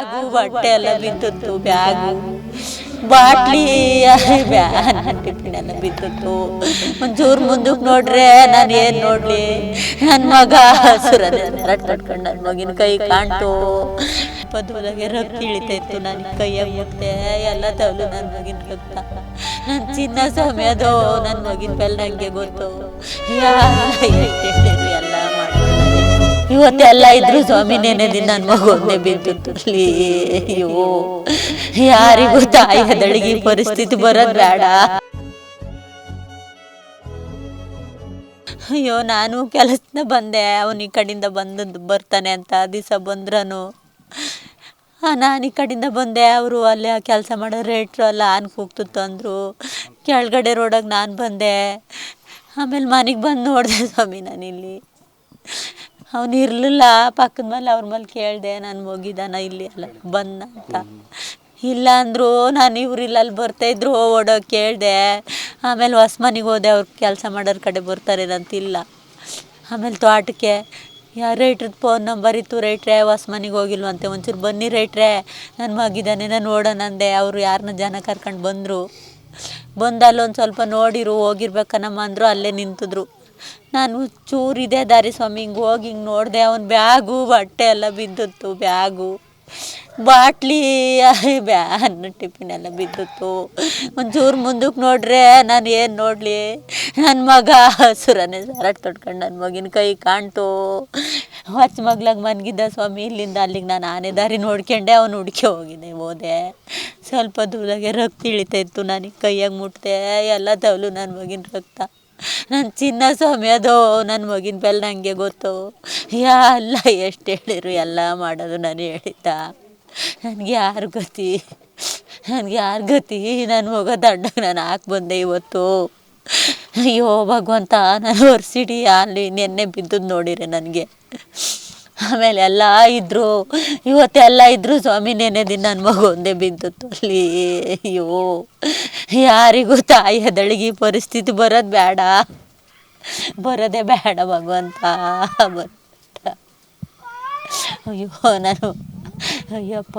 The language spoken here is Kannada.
ಬ್ಯಾಗು, ಬಟ್ಟೆ ಎಲ್ಲ ಬಿದ್ದಿತ್ತು ಬ್ಯಾಗು. ಬಾಟ್ಲಿ ಬ್ಯಾನ್ ಟಿಫಿನ್ ಎಲ್ಲ ಬಿದ್ದಿತ್ತು ಒಂಚೂರು ಮುಂದಕ್ಕೆ ನೋಡ್ರೆ ನಾನು ಏನು ನೋಡ್ಲಿ? ನನ್ನ ಮಗ ಹಸುರ ಕಟ್ಕೊಂಡು ನನ್ನ ಮಗಿನ ಕೈ ಕಾಣ್ತು. ಪದವದಾಗೆ ರಕ್ತ ಇತ್ತು ನನ್ನ ಕೈಯ ಮುಟ್ಟೆ, ಎಲ್ಲ ತವಲು ನನ್ನ ಮಗಿನ ರಕ್ತ. ನನ್ನ ಚಿನ್ನ ಸಮಯದೋ ನನ್ನ ಮಗಿನ ಬೆಲ್ಲ ಹಂಗೆ ಗೊತ್ತು. ಯಾ ಎಲ್ಲ ಮಾಡಿದ್ರು ಇವತ್ತೆಲ್ಲ ಇದ್ರು ಸ್ವಾಮಿ ನೆನೆ ದಿನ ನನ್ನ ಮಗು ಬಿದ್ದಿತ್ತು ಅಲ್ಲಿ ಅಯ್ಯೋ, ಯಾರಿಗೂ ತಾಯಿ ಹದಳಿಗೆ ಪರಿಸ್ಥಿತಿ ಬರೋದ್ ಬೇಡ. ಅಯ್ಯೋ, ನಾನು ಕೆಲಸದಿಂದ ಬಂದೆ. ಅವನ ಈ ಕಡೆಯಿಂದ ಬಂದದ್ದು ಬರ್ತಾನೆ ಅಂತ ದಿವಸ ಬಂದ್ರನು. ನಾನು ಈ ಕಡೆಯಿಂದ ಬಂದೆ. ಅವರು ಅಲ್ಲಿ ಕೆಲಸ ಮಾಡೋ ರೇಟ್ರು ಅಲ್ಲ ಆನ್ ಕೂಗ್ತಿತ್ತು ಅಂದರು. ಕೆಳಗಡೆ ರೋಡಾಗ ನಾನು ಬಂದೆ. ಆಮೇಲೆ ಮನೆಗೆ ಬಂದು ನೋಡಿದೆ ಸ್ವಾಮಿ ನಾನಿಲ್ಲಿ. ಅವನು ಇರಲಿಲ್ಲ, ಪಕ್ಕದ ಮೇಲೆ ಅವ್ರ ಮೇಲೆ ಕೇಳಿದೆ, ನಾನು ಹೋಗಿದ್ದಾನ ಇಲ್ಲಿ ಅಲ್ಲ, ಬಂದ ಅಂತ. ಇಲ್ಲ ಅಂದರು ನಾನು ಇವ್ರಿಲ್ಲ ಅಲ್ಲಿ ಬರ್ತಾಯಿದ್ರು ಓಡೋ, ಕೇಳಿದೆ. ಆಮೇಲೆ ಹೊಸ ಮನೆಗೆ ಹೋದೆ, ಅವ್ರು ಕೆಲಸ ಮಾಡೋರ ಕಡೆ ಬರ್ತಾರೆ ಅಂತಿಲ್ಲ ಆಮೇಲೆ ತೋಟಕ್ಕೆ ಯಾರು ರೈಟ್ರದ್ದು ಫೋನ್ ನಂಬರ್ ಇತ್ತು ರೈಟ್ರೆ ಹೊಸ ಮನೆಗೆ ಹೋಗಿಲ್ವಂತೆ ಒಂಚೂರು ಬನ್ನಿ ರೈಟ್ರೆ. ನನ್ನ ಮಗಿದ್ದಾನೆ ನಾನು ನೋಡೋಣ ಅಂದೆ. ಅವರು ಯಾರನ್ನ ಜನ ಕರ್ಕೊಂಡು ಬಂದರು. ಬಂದು ಅಲ್ಲೊಂದು ಸ್ವಲ್ಪ ನೋಡಿರು, ಹೋಗಿರ್ಬೇಕನ್ನಮ್ಮ ಅಂದರು, ಅಲ್ಲೇ ನಿಂತಿದ್ರು. ನಾನು ಚೂರಿದೆ ದಾರಿ ಸ್ವಾಮಿ, ಹಿಂಗೆ ಹೋಗಿ ಹಿಂಗೆ ನೋಡಿದೆ, ಅವನ ಬ್ಯಾಗು, ಬಟ್ಟೆ ಎಲ್ಲ ಬಿದ್ದಿತ್ತು, ಬ್ಯಾಗು. ಬಾಟ್ಲಿ ಬ್ಯಾನ್ ಟಿಫಿನ್ ಎಲ್ಲ ಬಿದ್ದಿತ್ತು. ಒಂಚೂರು ಮುಂದಕ್ಕೆ ನೋಡ್ರೆ ನಾನು ಏನು ನೋಡಲಿ? ನನ್ನ ಮಗ ಹಸುರನೇ ಸರಟ್ ತೊಟ್ಕೊಂಡು ನನ್ನ ಮಗಿನ ಕೈ ಕಾಣ್ತು. ಹೊಚ್ಚ ಮಗ್ಲಾಗ ಮನ್ಗಿದ್ದ ಸ್ವಾಮಿ, ಇಲ್ಲಿಂದ ಅಲ್ಲಿಗೆ ನಾನು ಆನೆ ದಾರಿ ನೋಡ್ಕೊಂಡೆ, ಅವನು ಹುಡ್ಕೆ ಹೋಗಿದ್ದೆ, ಹೋದೆ. ಸ್ವಲ್ಪ ದೂರಾಗೆ ರಕ್ತ ಇಳಿತಾಯಿತ್ತು ನನಗೆ ಕೈಯಾಗ ಮುಟ್ದೆ, ಎಲ್ಲ ತವಲು ನನ್ನ ಮಗಿನ ರಕ್ತ. ನನ್ನ ಚಿನ್ನ ಸ್ವಾಮಿ, ಅದು ನನ್ನ ಮಗಿನ ಬೆಲ್ ನನಗೆ ಗೊತ್ತು. ಎಲ್ಲ ಎಷ್ಟು ಹೇಳಿರು ಎಲ್ಲ ಮಾಡೋದು ನಾನು ಹೇಳಿದ್ದ. ನನಗೆ ಯಾರು ಗತಿ? ನನಗೆ ಯಾರು ಗತಿ? ನನ್ನ ಮಗ ದಂಡಗೆ ನಾನು ಹಾಕಿ ಬಂದೆ ಇವತ್ತು. ಅಯ್ಯೋ, ಭಗವಂತ, ನಾನು ಒರ್ಸಿಡಿ, ಅಲ್ಲಿ ನೆನ್ನೆ ಬಿದ್ದದ್ದು ನೋಡಿರಿ ನನಗೆ. ಆಮೇಲೆ ಎಲ್ಲ ಇದ್ರು ಇವತ್ತೆಲ್ಲ ಇದ್ರು, ಸ್ವಾಮಿ ನೆನೆ ದಿನ ನನ್ನ ಮಗು ಒಂದೇ ಬಿದ್ದಿತ್ತು ಅಲ್ಲಿ ಅಯ್ಯೋ, ಯಾರಿಗೂ ತಾಯಿ ಹದಳಿಗೆ ಪರಿಸ್ಥಿತಿ ಬರೋದ್ ಬೇಡ. ಬರೋದೇ ಬೇಡ ಭಗವಂತ ಬಂತ ಅಯ್ಯೋ, ನಾನು, ಅಯ್ಯಪ್ಪ.